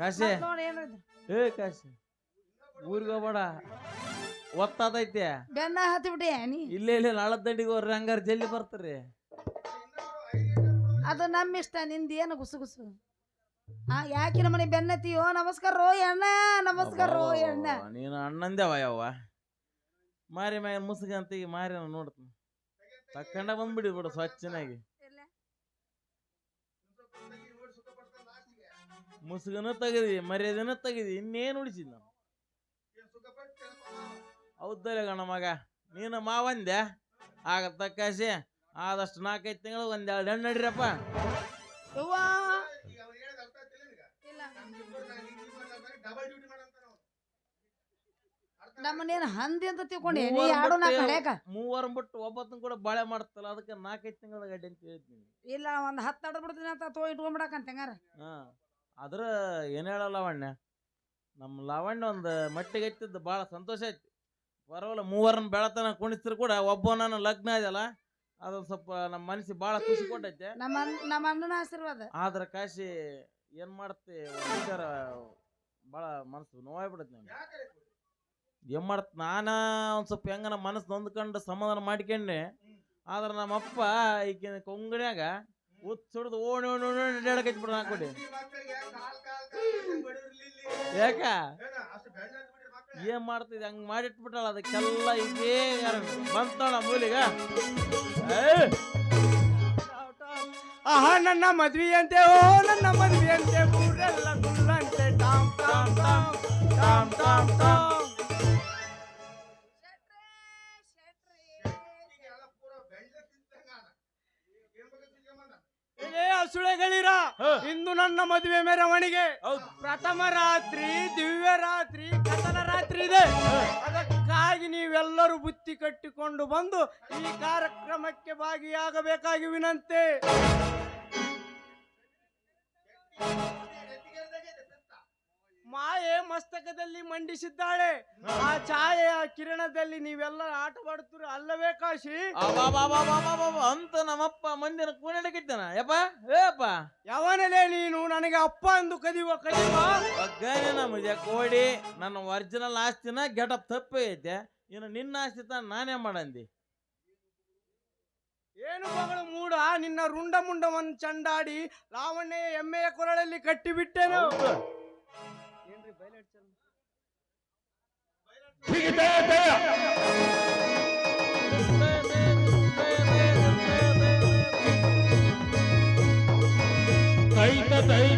ಕಾಶಿ. ಏ ಕಾಶಿ. ಊರಿಗೆ ಹೋಗ್ಬೇಡ. ಒತ್ತಾದೈತೆ. ಬೆನ್ನ ಹತ್ತಿ ಬಿಟ್ಟಿ ನೀ? ಇಲ್ಲೇ ಇಲ್ಲಿ ನಾಳದ ದಂಡಿಗೆ ಹೋಗ್ರಿ ಹಂಗಾರ ಜಲ್ದಿ ಬರ್ತೀರಿ. ಅದು ನಮ್ಮ ಇಷ್ಟ ನಿಂದ ಏನು ಗುಸು ಗುಸು? ಆ ಯಾಕೆ ನಮ್ಮನೆ ಬೆನ್ನತಿಯೋ ನಮಸ್ಕಾರ ರೋ ಅಣ್ಣ ನಮಸ್ಕಾರ ರೋ ಅಣ್ಣ. ನೀನು ಅಣ್ಣಂದೇವ ಯಾವ ಮಾರಿ ಮ್ಯಾಗ ಮುಸುಗ ಈಗ ಮಾರಿ ನೋಡ್ತೀನಿ. ತಕ್ಕಂಡ ಬಂದ್ಬಿಡಿ ಬಿಡು ಸ್ವಚ್ಛನಾಗಿ. ಮುಸುಗನ ತೆಗದಿ ಮರ್ಯಾದನ ತೆಗದಿ ಇನ್ನೇನು ಉಳಿಸಿದ್ ನಾನು? ಹೌದಲ್ಲ ಗಣ ಮಗ ನೀನು ಮಾವಂದೆ ಆಗ ಕಾಶಿ ಆದಷ್ಟು ನಾಲ್ಕೈದು ತಿಂಗಳು ಒಂದೆರಡು ಹಣ್ಣು ನಡೀರಪ್ಪ ನಮ್ಮನೇನು ಹಂದಿ ಅಂತ ತಿಳ್ಕೊಂಡೆ. ನೀ ಬಿಟ್ಟು- ಕಳ್ಯಾಕ ಮೂವರು ಬಿಟ್ಟು ಒಬ್ಬತ್ತನ ಕೂಡ ಬಾಳೆ ಮಾಡ್ತಲ್ಲ ಅದಕ್ಕೆ ನಾಲ್ಕೈದು ತಿಂಗಳ ಗಡ್ಡೆ ಅಂತ ಹೇಳ್ತೀನಿ ಇಲ್ಲ ಒಂದ್ ಹತ್ತು ಅಡ ಬಿಡ್ತೀನಿ ಅಂತ ತೋ ಇಟ್ಕೊಂಡ್ಬಿಡಕಂತ ಹೆಂಗಾರ? ಹಾ ಅದ್ರ ಏನ್ ಹೇಳ ಲಾವಣ್ಯ ನಮ್ಮ ಲಾವಣ್ಯ ಒಂದು ಮಟ್ಟಿಗೆ ಎತ್ತಿದ್ದು ಭಾಳ ಸಂತೋಷ ಆಯ್ತು ಪರವಾಗಿಲ್ಲ ಮೂವರನ್ನ ಬೆಳತನ ಕುಣಿಸ್ರು ಕೂಡ ಒಬ್ಬನ ಲಗ್ನ ಇದೆಯಲ್ಲ ಅದೊಂದು ಸ್ವಲ್ಪ ನಮ್ಮ ಮನಸ್ಸಿಗೆ ಭಾಳ ಖುಷಿ ಕೊಟ್ಟೈತೆ. ನಮ್ಮ ಅಣ್ಣ- ನಮ್ಮ ಅಣ್ಣನ ಆಶೀರ್ವಾದ. ಆದ್ರೆ ಕಾಶಿ ಏನ್ ಮಾಡ್ತಿ ಒಂದ್ ವಿಚಾರ ಭಾಳ ಮನಸ್ಸು ನೋವಾಗ್ಬಿಡತ್ತೆ ನಂಗೆ. ಏನ್ ಮಾಡತ್ ನಾನ ಒಂದ್ ಸ್ವಲ್ಪ ಹೆಂಗನ ಮನಸ್ಸು ನೊಂದ್ಕೊಂಡು ಸಮಾಧಾನ ಮಾಡ್ಕೊಂಡೆ. ಆದ್ರೆ ನಮ್ಮಪ್ಪ ಈಗಿನ ಕೊಂಗಣ್ಯಾಗ ಉತ್ಸುಡ್ದು ಓಣಿ ಓಣಿ ಓಣಿ ಓಣಿ ಬಿಡ ಹಾಕೊಡಿ ಯಾಕ? ಏನ್ ಮಾಡ್ತಿದ್ ಹಂಗ್ ಮಾಡಿಟ್ಬಿಟ್ಟಾಳ ಅದಕ್ಕೆಲ್ಲ ಇದೇ ಬಂತಾಳ ಮೂಲಿಗ. ಆಹಾ, ನನ್ನ ಮದ್ವಿ ಅಂತೆ ಓ, ನನ್ನ ಮದ್ವಿ ಅಂತೆ ಊರೆಲ್ಲ ಗುಳ್ಳಂತೆ. Tom Tom Tom Tom Tom Tom. ಏ ಹಸುಳೆಗಳಿರ ಇಂದು ನನ್ನ ಮದುವೆ ಮೆರವಣಿಗೆ. ಪ್ರಥಮ ರಾತ್ರಿ ದಿವ್ಯ ರಾತ್ರಿ ಕಥನ ರಾತ್ರಿ ಇದೆ. ಅದಕ್ಕಾಗಿ ನೀವೆಲ್ಲರೂ ಬುತ್ತಿ ಕಟ್ಟಿಕೊಂಡು ಬಂದು ಈ ಕಾರ್ಯಕ್ರಮಕ್ಕೆ ಭಾಗಿಯಾಗಬೇಕಾಗಿ ವಿನಂತಿ. ಮಾಯೆ ಮಸ್ತಕದಲ್ಲಿ ಮಂಡಿಸಿದ್ದಾಳೆ. ಆ ಛಾಯೆಯ ಕಿರಣದಲ್ಲಿ ನೀವೆಲ್ಲ ಆಟವಾಡುತ್ತೀರ ಅಲ್ಲವೇ ಕಾಶಿ? ಅಂತ ನಮ್ಮಪ್ಪ ಮಂದಿನ ಕೂಡಕಿದ್ದಾನ ಯಪ್ಪ ಏಪ್ಪ ಯಾವನಲೇ ನೀನು ನನಗೆ ಅಪ್ಪ ಎಂದು ಕದಿಯುವ ಕದಿಯುವ ಒಗ್ಗನೆ ನಮಗೆ ಕೋಡಿ. ನನ್ನ ಒರಿಜಿನಲ್ ಆಸ್ತಿನ ಗೆಟಪ್ ತಪ್ಪೇ ಐತೆ. ಇನ್ನು ನಿನ್ನ ಆಸ್ತಿ ತಾನ ನಾನೇ ಮಾಡಂದಿ. ಏನು ಮಗಳು ಮೂಡ? ನಿನ್ನ ರುಂಡ ಮುಂಡವನ್ನು ಚಂಡಾಡಿ ಲಾವಣ್ಯ ಎಮ್ಮೆಯ ಕೊರಳಲ್ಲಿ ಕಟ್ಟಿಬಿಟ್ಟೆನು? தைத்த தை